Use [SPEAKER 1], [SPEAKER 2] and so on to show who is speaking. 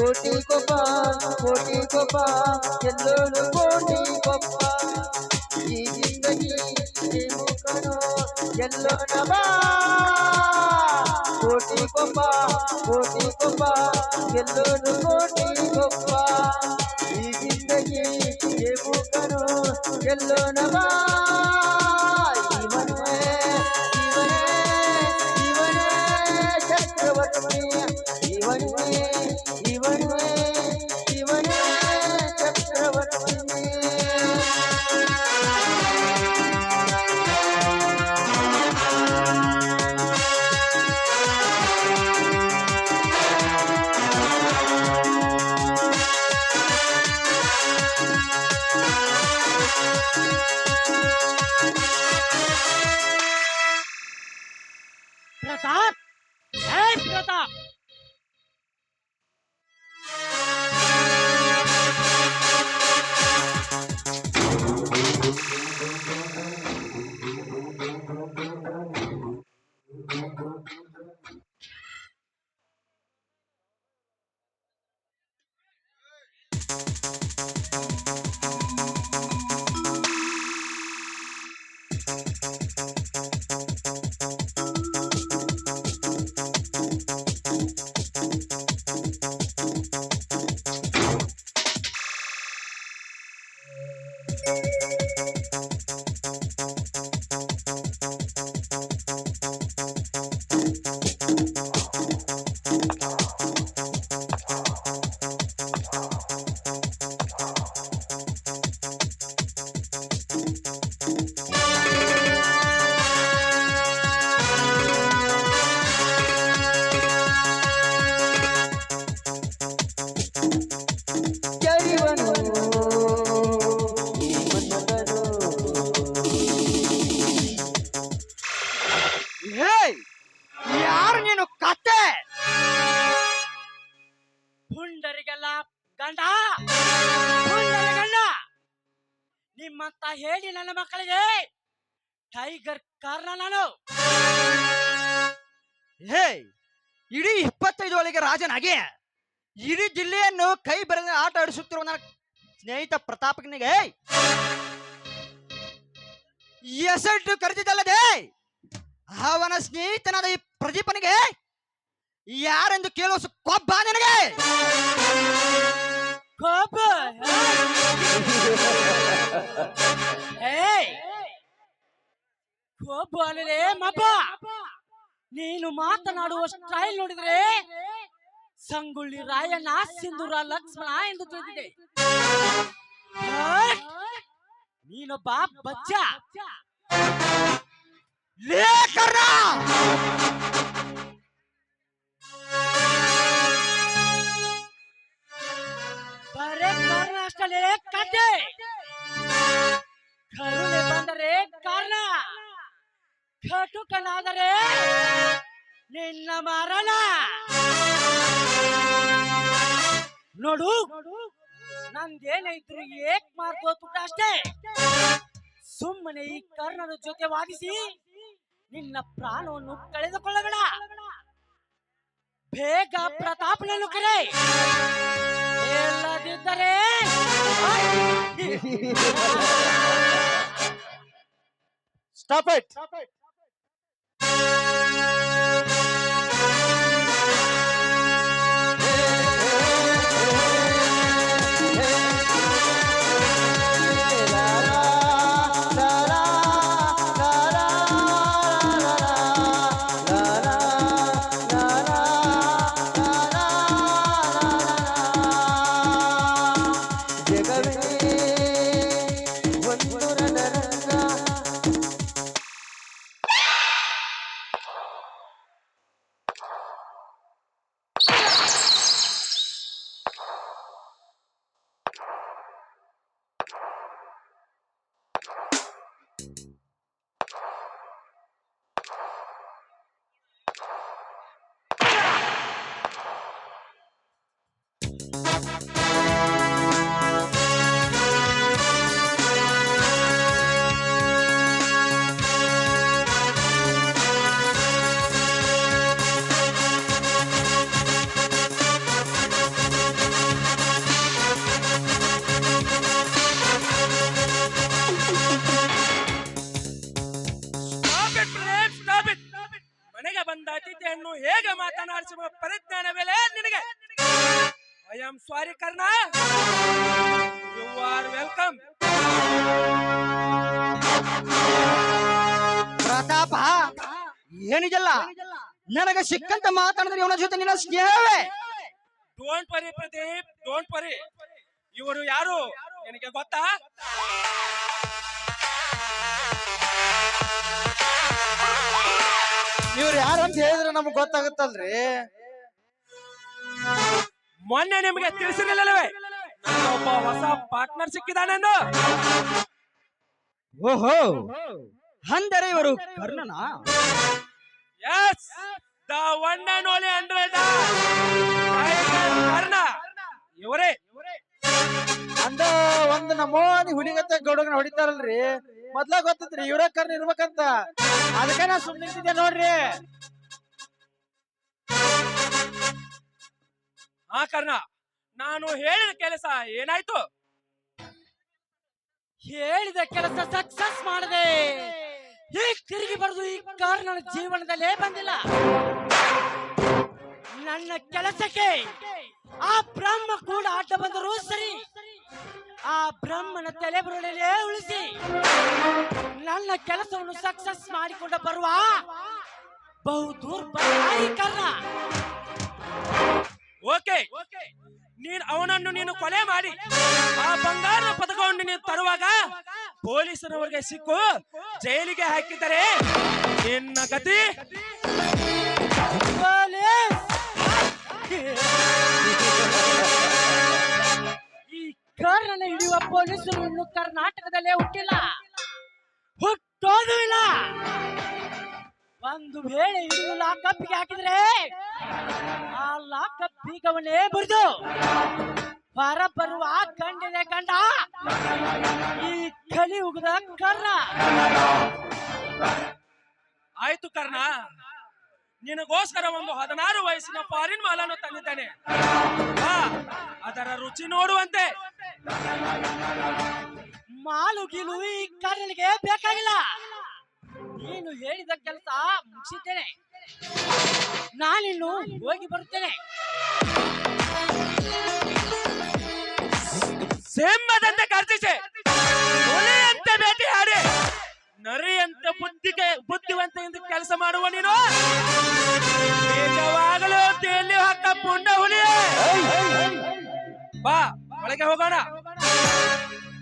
[SPEAKER 1] కోటి గొప్ప కోటి గొప్ప ఎల్లోను కోటి గొప్ప. ఈ జిందగీ ఏమో కోటి గొప్ప కోటి
[SPEAKER 2] గొప్ప ఎల్లు కోటి
[SPEAKER 1] గొప్ప. ఈ జిందగీ
[SPEAKER 2] ఏమో కనో ఎల్లోనవా Bye. ಪುಂಡರಿಗೆಲ್ಲ ಗಂಡ! ಗಂಡ! ನಿಮ್ಮಂತ ಹೇಳಿ ನನ್ನ ಮಕ್ಕಳಿಗೆ ಟೈಗರ್ ಕಾರಣ ನಾನು.
[SPEAKER 3] ಹೇ, ಇಡೀ ಇಪ್ಪತ್ತೈದು ಒಳಗೆ ರಾಜನಾಗಿ ಇಡೀ ಜಿಲ್ಲೆಯನ್ನು ಕೈ ಬರೆದ ಆಟ ಆಡಿಸುತ್ತಿರುವ ನನ್ನ ಸ್ನೇಹಿತ ಪ್ರತಾಪನಿಗೆ ಎಸೆಟ್ಟು ಕರೆದಿದ್ದಲ್ಲದೆ ಅವನ ಸ್ನೇಹಿತನಾದ ಈ ಪ್ರದೀಪನಿಗೆ ಯಾರೆಂದು ಕೇಳುವ ಕೊಬ್ಬ ನಿನಗೆ?
[SPEAKER 2] ಏಯ್! ಕೋಪ ಅಲ್ಲದೆ ಮಬ್ಬ? ನೀನು ಮಾತನಾಡುವ ಸ್ಟೈಲ್ ನೋಡಿದ್ರೆ ಸಂಗೊಳ್ಳಿ ರಾಯಣ್ಣ ಸಿಂಧೂರ ಲಕ್ಷ್ಮಣ ಎಂದು ತಿಳಿದಿದೆ! ನೀನೊಬ್ಬ ಬಚ್ಚ.
[SPEAKER 3] ಲೇ
[SPEAKER 2] ಅಷ್ಟೇ ಕತೆ ಕರುಣೆ ಬಂದರೆ ಕಾರಣ. ಕಟುಕನಾದರೆ ನಿನ್ನ ಮರಣ. ನೋಡು ನಂದೇನೈತ್ರು ಏಕ್ ಮಾರ್ಗೋ ತುಟ ಅಷ್ಟೇ. ಸುಮ್ಮನೆ ಈ ಕರ್ಣನ ಜೊತೆ ವಾದಿಸಿ ನಿನ್ನ ಪ್ರಾಣವನ್ನು ಕಳೆದುಕೊಳ್ಳಬೇಡ. ಬೇಗ ಪ್ರತಾಪನನ್ನು ಕರೆ.
[SPEAKER 3] Stop it!
[SPEAKER 4] Stop it. Karna you are welcome
[SPEAKER 3] Pratapa ಏನಿದೆಲ್ಲ ನನಗೆ ಸಿಕ್ಕಂತ ಮಾತಾಡಿದ್ರೆ ಇವನ ಜೊತೆ ನಿನ್ನ ಸ್ನೇಹವೇ?
[SPEAKER 4] ಡೋಂಟ್ ಪರಿ ಪ್ರದೀಪ್ ಡೋಂಟ್ ಪರಿ ಇವರು ಯಾರು? ನಿನಗೆ ಗೊತ್ತಾ?
[SPEAKER 1] ಇವ್ರು ಯಾರಂತ ಹೇಳಿದ್ರೆ ನಮ್ಗೆ ಗೊತ್ತಾಗುತ್ತಲ್ರಿ?
[SPEAKER 4] ಮೊನ್ನೆ ನಿಮಗೆ ತಿಳಿಸಿರಲಿಲ್ಲವೇ? ಒಬ್ಬ ಹೊಸ ಪಾರ್ಟ್ನರ್ ಸಿಕ್ಕಿದಾನೆಂದು
[SPEAKER 3] ಓಹೋ! ಅಂದರೆ ಇವರು ಕರ್ಣನ?
[SPEAKER 4] Yes the one and only hundred Karna ಇವರೇ?
[SPEAKER 1] ಅಂದ ಒಂದ್ ನಮೋನಿ ಹುಲಿಗತ್ತೆ ಗೌಡಗನ ಹೊಡಿತಾರಲ್ರಿ. ಮೊದ್ಲ ಗೊತ್ತಿತ್ರಿ ಇವರ ಕರ್ಣ ಇರ್ಬೇಕಂತ. ಅದಕ್ಕೆ ನಾ ಸುಮ್ಮನೆ ನಿಂತಿದ್ದೆ ನೋಡ್ರಿ.
[SPEAKER 4] ಹಾ ಕರ್ಣ ನಾನು ಹೇಳಿದ ಕೆಲಸ ಏನಾಯ್ತು?
[SPEAKER 2] ಹೇಳಿದ ಕೆಲಸ ಸಕ್ಸಸ್ ಮಾಡದೆ ಈಗ ತಿರುಗಿ ಬರೆದು ಈ ಕಾರಣನ ಜೀವನದಲ್ಲೇ ಬಂದಿಲ್ಲ. ನನ್ನ ಕೆಲಸಕ್ಕೆ ಆ ಬ್ರಹ್ಮ ಕೂಡ ಆಟ ಬಂದರೂ ಸರಿ. ಆ ಬ್ರಹ್ಮನ ತಲೆಬುರುಳಲ್ಲೇ ಉಳಿಸಿ. ನನ್ನ ಕೆಲಸವನ್ನು ಸಕ್ಸಸ್ ಮಾಡಿಕೊಂಡ ಬರುವ ಬಹು ದೂರ ಕಾರಣ
[SPEAKER 4] ಓಕೆ, ನೀನ್ ಅವನನ್ನು ನೀನು ಕೊಲೆ ಮಾಡಿ, ಆ ಬಂಗಾರ ಪದಕವನ್ನು ನೀನು ತರುವಾಗ ಪೊಲೀಸರವರಿಗೆ ಸಿಕ್ಕು, ಜೈಲಿಗೆ ಹಾಕಿದರೆ ನಿನ್ನ ಗತಿ!
[SPEAKER 2] ಈ ಹಿಡಿಯುವ ಪೊಲೀಸರು ಇನ್ನು ಕರ್ನಾಟಕದಲ್ಲೇ ಹುಟ್ಟಿಲ್ಲ ಹುಟ್ಟೋದು ಇಲ್ಲ ಒಂದು ವೇಳೆ ಹಿಡಿದು ಲಾಕಪ್ಪಿಗೆ ಹಾಕಿದ್ರೆ ಆ ಲಾಕಪ್ ಬೀಗವನ್ನೇ ಮುರಿದು ಹೊರ ಬರುವ ಕಂಡಿದೆ ಕಂಡ ಈ ಕಲಿಯುಗದ ಕರ್ಣ.
[SPEAKER 4] ಆಯ್ತು ಕರ್ಣ ನಿನಗೋಸ್ಕರ ಒಂದು ಹದಿನಾರು ವಯಸ್ಸಿನ ಫಾರಿನ್ ಮಾಲನ್ನು ತಂದಿದ್ದೇನೆ. ಅದರ ರುಚಿ ನೋಡುವಂತೆ.
[SPEAKER 2] ಮಾಲು ಗಿಲು ಈ ಕರ್ಣಿಗೆ ಬೇಕಾಗಿಲ್ಲ. ನೀನು ಹೇಳಿದ ಕೆಲಸ ಮುಗಿಸಿದ್ದೇನೆ. ನಾನಿನ್ನು ಹೋಗಿ ಬರುತ್ತೇನೆ
[SPEAKER 4] ಸಿಂಹದಂತೆ ಗರ್ಜಿಸಿ ಭೇಟಿ ಹಾಡಿ. ನರಿಯಂತೆ ಬುದ್ಧಿಗೆ ಎಂದು ಕೆಲಸ ಮಾಡುವ ನೀನು. ಹಾಕ ಪುಂಡ ಹುಲಿ ಬಾ, ಒಳಗೆ ಹೋಗೋಣ.